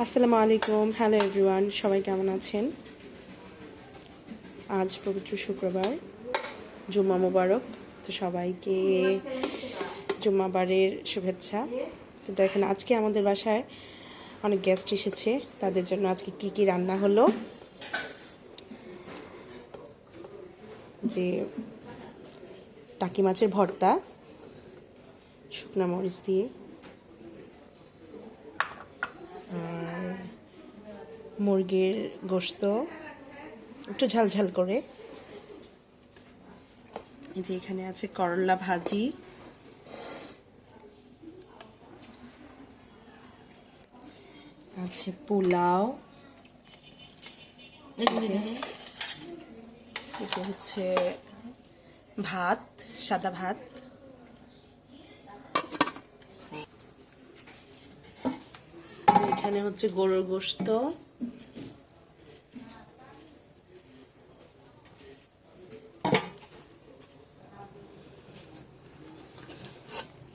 আসসালামু আলাইকুম। Hello everyone সবাই কেমন আছেন? আজ পবিত্র শুক্রবার, জুম্মা মুবারক। তো সবাইকে জুম্মাবারের শুভেচ্ছা। তো দেখেন, আজকে আমাদের বাসায় অনেক গেস্ট এসেছে। তাদের জন্য আজকে কি কি রান্না হলো? যে টাকি মাছের ভর্তা, শুকনা মরিচ দিয়ে মুরগির গোস্ত একটু ঝালঝাল করে। এই যে এখানে আছে করলা ভাজি। আছে পোলাও। এটা হচ্ছে ভাত সাদা ভাত। এখানে হচ্ছে গরুর গোস্ত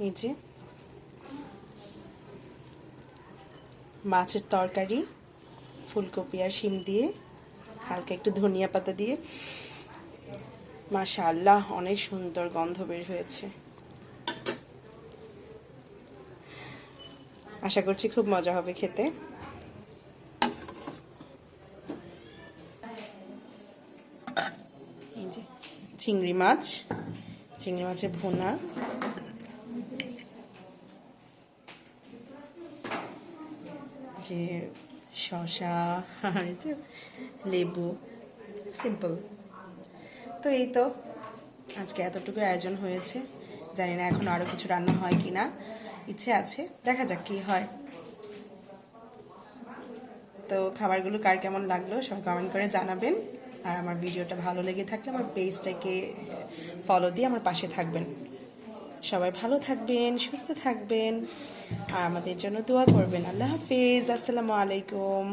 এই যে মাছের তরকারি, ফুলকপি আর শিম দিয়ে, হালকা একটু ধনিয়া পাতা দিয়ে। মাশাআল্লাহ, অনেক সুন্দর গন্ধ বের হয়েছে। আশা করছি খুব মজা হবে খেতে। চিংড়ি মাছ, চিংড়ি মাছের ভোনা। যে শশা আর লেবু, সিম্পল। তো এই তো, আজকে এতটুকু আয়োজন হয়েছে। জানি না এখন আরও কিছু রান্না হয় কি না ইচ্ছে আছে। দেখা যাক কি হয়। তো খাবারগুলো কার কেমন লাগল সব কমেন্ট করে জানাবেন। আর আমার ভিডিওটা ভালো লেগে থাকলে আমার পেজটাকে ফলো দিয়ে আমার পাশে থাকবেন। সবাই ভালো থাকবেন, সুস্থ থাকবেন। আর আমাদের জন্য দোয়া করবেন। আল্লাহ হাফিজ। আসসালামু আলাইকুম।